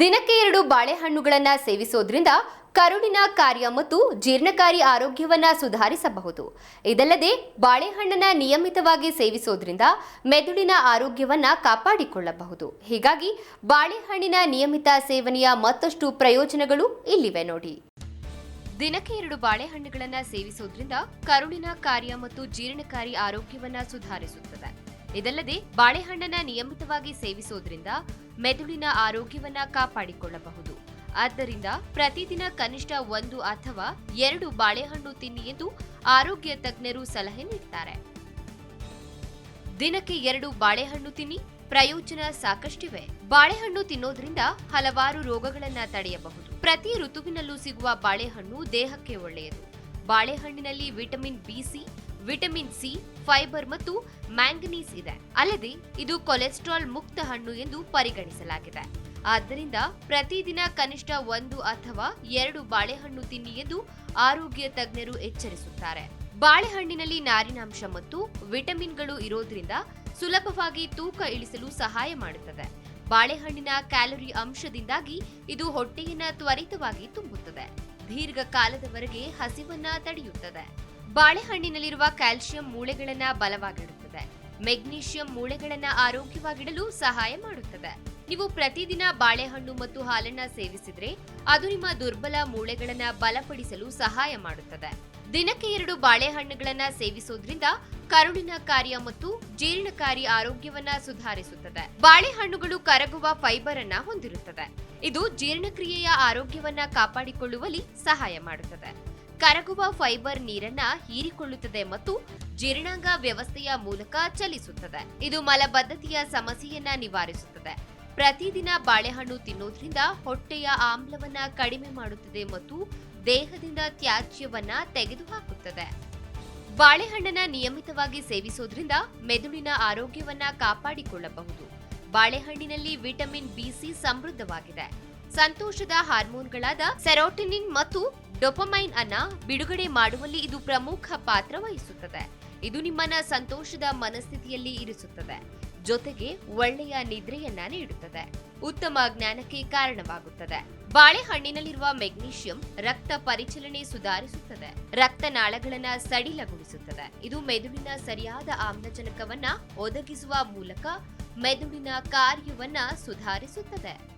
ದಿನಕ್ಕೆ ಎರಡು ಬಾಳೆಹಣ್ಣುಗಳನ್ನು ಸೇವಿಸೋದ್ರಿಂದ ಕರುಳಿನ ಕಾರ್ಯ ಮತ್ತು ಜೀರ್ಣಕಾರಿ ಆರೋಗ್ಯವನ್ನ ಸುಧಾರಿಸಬಹುದು. ಇದಲ್ಲದೆ ಬಾಳೆಹಣ್ಣನ್ನು ನಿಯಮಿತವಾಗಿ ಸೇವಿಸೋದ್ರಿಂದ ಮೆದುಳಿನ ಆರೋಗ್ಯವನ್ನ ಕಾಪಾಡಿಕೊಳ್ಳಬಹುದು. ಹೀಗಾಗಿ ಬಾಳೆಹಣ್ಣಿನ ನಿಯಮಿತ ಸೇವನೆಯ ಮತ್ತಷ್ಟು ಪ್ರಯೋಜನಗಳು ಇಲ್ಲಿವೆ ನೋಡಿ. ದಿನಕ್ಕೆ ಎರಡು ಬಾಳೆಹಣ್ಣುಗಳನ್ನು ಸೇವಿಸೋದ್ರಿಂದ ಕರುಳಿನ ಕಾರ್ಯ ಮತ್ತು ಜೀರ್ಣಕಾರಿ ಆರೋಗ್ಯವನ್ನ ಸುಧಾರಿಸುತ್ತದೆ. ಇದಲ್ಲದೆ ಬಾಳೆಹಣ್ಣನ್ನ ನಿಯಮಿತವಾಗಿ ಸೇವಿಸೋದ್ರಿಂದ ಮೆದುಳಿನ ಆರೋಗ್ಯವನ್ನ ಕಾಪಾಡಿಕೊಳ್ಳಬಹುದು. ಆದ್ದರಿಂದ ಪ್ರತಿದಿನ ಕನಿಷ್ಠ ಒಂದು ಅಥವಾ ಎರಡು ಬಾಳೆಹಣ್ಣು ತಿನ್ನಿ ಎಂದು ಆರೋಗ್ಯ ತಜ್ಞರು ಸಲಹೆ ನೀಡುತ್ತಾರೆ ದಿನಕ್ಕೆ ಎರಡು ಬಾಳೆಹಣ್ಣು ತಿನ್ನಿ, ಪ್ರಯೋಜನ ಸಾಕಷ್ಟಿವೆ. ಬಾಳೆಹಣ್ಣು ತಿನ್ನೋದ್ರಿಂದ ಹಲವಾರು ರೋಗಗಳನ್ನ ತಡೆಯಬಹುದು. ಪ್ರತಿ ಋತುವಿನಲ್ಲೂ ಸಿಗುವ ಬಾಳೆಹಣ್ಣು ದೇಹಕ್ಕೆ ಒಳ್ಳೆಯದು. ಬಾಳೆಹಣ್ಣಿನಲ್ಲಿ vitamin B, C vitamin C, fibre ಮತ್ತು ಮ್ಯಾಂಗನೀಸ್ ಇದೆ. ಅಲ್ಲದೆ ಇದು ಕೊಲೆಸ್ಟ್ರಾಲ್ ಮುಕ್ತ ಹಣ್ಣು ಎಂದು ಪರಿಗಣಿಸಲಾಗಿದೆ. ಆದ್ದರಿಂದ ಪ್ರತಿದಿನ ಕನಿಷ್ಠ ಒಂದು ಅಥವಾ ಎರಡು ಬಾಳೆಹಣ್ಣು ತಿನ್ನಿ ಎಂದು ಆರೋಗ್ಯ ತಜ್ಞರು ಎಚ್ಚರಿಸುತ್ತಾರೆ. ಬಾಳೆಹಣ್ಣಿನಲ್ಲಿ ನಾರಿನಾಂಶ ಮತ್ತು ವಿಟಮಿನ್ಗಳು ಇರೋದ್ರಿಂದ ಸುಲಭವಾಗಿ ತೂಕ ಇಳಿಸಲು ಸಹಾಯ ಮಾಡುತ್ತದೆ. ಬಾಳೆಹಣ್ಣಿನ ಕ್ಯಾಲೋರಿ ಅಂಶದಿಂದಾಗಿ ಇದು ಹೊಟ್ಟೆಯನ್ನ ತ್ವರಿತವಾಗಿ ತುಂಬುತ್ತದೆ. ದೀರ್ಘಕಾಲದವರೆಗೆ ಹಸಿವನ್ನ ತಡೆಯುತ್ತದೆ. ಬಾಳೆಹಣ್ಣಿನಲ್ಲಿರುವ ಕ್ಯಾಲ್ಸಿಯಂ ಮೂಳೆಗಳನ್ನ ಬಲವಾಗಿಡುತ್ತದೆ. ಮೆಗ್ನೀಷಿಯಂ ಮೂಳೆಗಳನ್ನ ಆರೋಗ್ಯವಾಗಿಡಲು ಸಹಾಯ ಮಾಡುತ್ತದೆ. ನೀವು ಪ್ರತಿದಿನ ಬಾಳೆಹಣ್ಣು ಮತ್ತು ಹಾಲನ್ನ ಸೇವಿಸಿದ್ರೆ ಅದು ನಿಮ್ಮ ದುರ್ಬಲ ಮೂಳೆಗಳನ್ನ ಬಲಪಡಿಸಲು ಸಹಾಯ ಮಾಡುತ್ತದೆ. ದಿನಕ್ಕೆ ಎರಡು ಬಾಳೆಹಣ್ಣುಗಳನ್ನ ಸೇವಿಸೋದ್ರಿಂದ ಕರುಳಿನ ಕಾರ್ಯ ಮತ್ತು ಜೀರ್ಣಕಾರಿ ಆರೋಗ್ಯವನ್ನ ಸುಧಾರಿಸುತ್ತದೆ. ಬಾಳೆಹಣ್ಣುಗಳು ಕರಗುವ ಫೈಬರ್ ಅನ್ನ ಹೊಂದಿರುತ್ತದೆ. ಇದು ಜೀರ್ಣಕ್ರಿಯೆಯ ಆರೋಗ್ಯವನ್ನ ಕಾಪಾಡಿಕೊಳ್ಳುವಲ್ಲಿ ಸಹಾಯ ಮಾಡುತ್ತದೆ. ಕರಗುವ ಫೈಬರ್ ನೀರನ್ನ ಹೀರಿಕೊಳ್ಳುತ್ತದೆ ಮತ್ತು ಜೀರ್ಣಾಂಗ ವ್ಯವಸ್ಥೆಯ ಮೂಲಕ ಚಲಿಸುತ್ತದೆ. ಇದು ಮಲಬದ್ಧತೆಯ ಸಮಸ್ಯೆಯನ್ನ ನಿವಾರಿಸುತ್ತದೆ. ಪ್ರತಿದಿನ ಬಾಳೆಹಣ್ಣು ತಿನ್ನೋದ್ರಿಂದ ಹೊಟ್ಟೆಯ ಆಮ್ಲವನ್ನ ಕಡಿಮೆ ಮಾಡುತ್ತದೆ ಮತ್ತು ದೇಹದಿಂದ ತ್ಯಾಜ್ಯವನ್ನ ತೆಗೆದುಹಾಕುತ್ತದೆ. ಬಾಳೆಹಣ್ಣನ್ನ ನಿಯಮಿತವಾಗಿ ಸೇವಿಸೋದ್ರಿಂದ ಮೆದುಳಿನ ಆರೋಗ್ಯವನ್ನ ಕಾಪಾಡಿಕೊಳ್ಳಬಹುದು. ಬಾಳೆಹಣ್ಣಿನಲ್ಲಿ ವಿಟಮಿನ್ ಬಿ ಸಿ ಸಮೃದ್ಧವಾಗಿದೆ. ಸಂತೋಷದ ಹಾರ್ಮೋನ್ಗಳಾದ ಸೆರೋಟಿನಿನ್ ಮತ್ತು ಡೊಪಮೈನ್ ಅನ್ನ ಬಿಡುಗಡೆ ಮಾಡುವಲ್ಲಿ ಇದು ಪ್ರಮುಖ ಪಾತ್ರ ವಹಿಸುತ್ತದೆ. ಇದು ನಿಮ್ಮನ್ನ ಸಂತೋಷದ ಮನಸ್ಥಿತಿಯಲ್ಲಿ ಇರಿಸುತ್ತದೆ. ಜೊತೆಗೆ ಒಳ್ಳೆಯ ನಿದ್ರೆಯನ್ನ ನೀಡುತ್ತದೆ. ಉತ್ತಮ ಜ್ಞಾನಕ್ಕೆ ಕಾರಣವಾಗುತ್ತದೆ. ಬಾಳೆಹಣ್ಣಿನಲ್ಲಿರುವ ಮೆಗ್ನೀಷಿಯಂ ರಕ್ತ ಪರಿಚಲನೆ ಸುಧಾರಿಸುತ್ತದೆ. ರಕ್ತನಾಳಗಳನ್ನ ಸಡಿಲಗೊಳಿಸುತ್ತದೆ. ಇದು ಮೆದುಳಿನ ಸರಿಯಾದ ಆಮ್ಲಜನಕವನ್ನ ಒದಗಿಸುವ ಮೂಲಕ ಮೆದುಳಿನ ಕಾರ್ಯವನ್ನ ಸುಧಾರಿಸುತ್ತದೆ.